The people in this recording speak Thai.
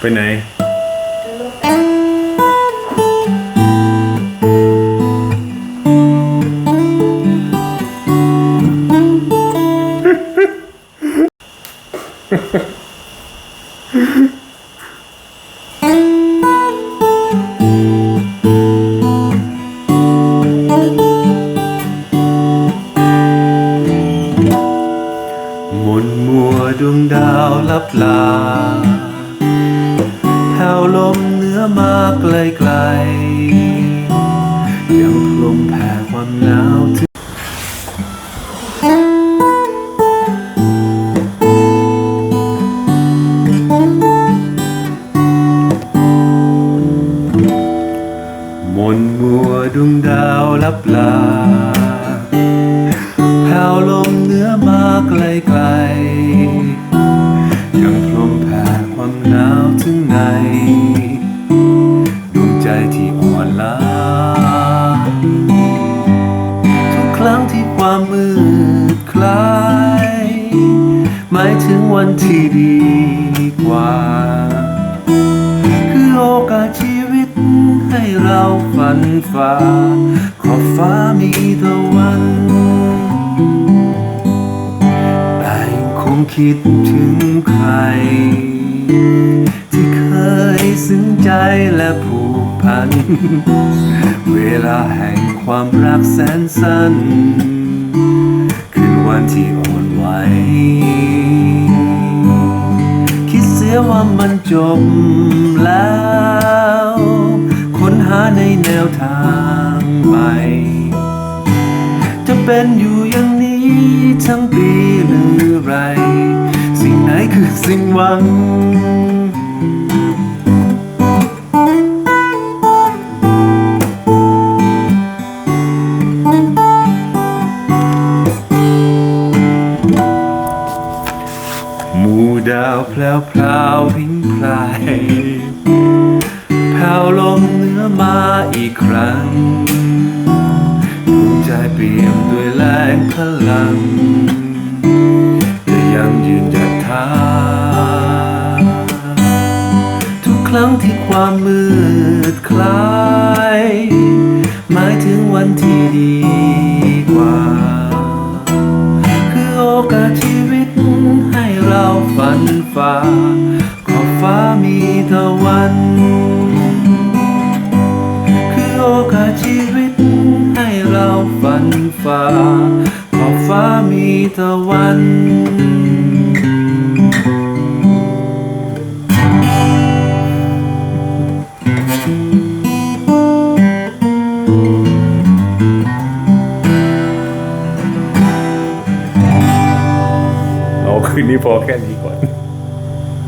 ไปไหนหมุนมัวดวงดาวลับลา วลมเหนื้อมาไกลไกลยังลมแผ่ความหนาวถึงมนมัวดวงดาวลับลา ดวงใจที่อ่อนล้าทุกครั้งที่ความมืดคลาย หมายถึงวันที่ดีกว่า คือโอกาสชีวิตให้เราฝันฝ่าขอบฟ้ามีตะวันแต่คงคิดถึงใคร ซึ้งใจและผูกพัน เวลาแห่งความรักแสนสั้น คืนวันที่อ่อนไหว คิดเสียว่ามันจบแล้ว ค้นหาในแนวทางใหม่จะเป็นอยู่อย่างนี้ทั้งปีหรือไร สิ่งไหนคือสิ่งหวัง หมู่ดาวแพลวพราวพิงพรายแผ่วลมเหนื้อมาอีกครั้งดวงใจเปลี่ยมด้วยแรงพลังแต่ยังยืนหยัดท่าทุกครั้งที่ความมืดคลาย หมายถึงวันที่ดี ฝันฝ่าขอบฟ้ามีตะวัน คือโอกาสชีวิตให้เราฝันฝ่าขอบฟ้ามีตะวันเอาคืนนี้พอแค่นี้ก่อน